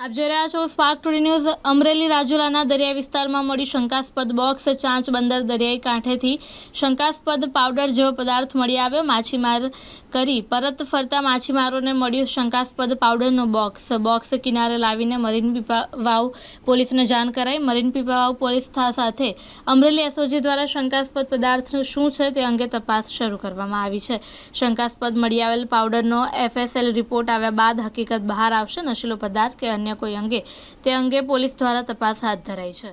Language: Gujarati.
આપ જોઈ રહ્યા છો સ્પાર્ક ટુડે ન્યૂઝ અમરેલી રાજુલાના દરિયા વિસ્તારમાં મળી શંકાસ્પદ બોક્સ ચાંચ બંદર દરિયાઈ કાંઠેથી શંકાસ્પદ પાવડર જેવો પદાર્થ મળી આવ્યો, માછીમાર કરી પરત ફરતા માછીમારોને મળ્યું શંકાસ્પદ પાવડરનો બોક્સ બોક્સ કિનારે લાવીને મરીન પીપા વાવ પોલીસને જાણ કરાઈ. મરીન પીપા વાવ પોલીસ સાથે અમરેલી એસઓજી દ્વારા શંકાસ્પદ પદાર્થ શું છે તે અંગે તપાસ શરૂ કરવામાં આવી છે. શંકાસ્પદ મળી આવેલ પાવડરનો એફએસએલ રિપોર્ટ આવ્યા બાદ હકીકત બહાર આવશે. નશીલો પદાર્થ કે અન્ય કોઈ અંગે તે અંગે પોલીસ દ્વારા તપાસ હાથ ધરાઈ છે.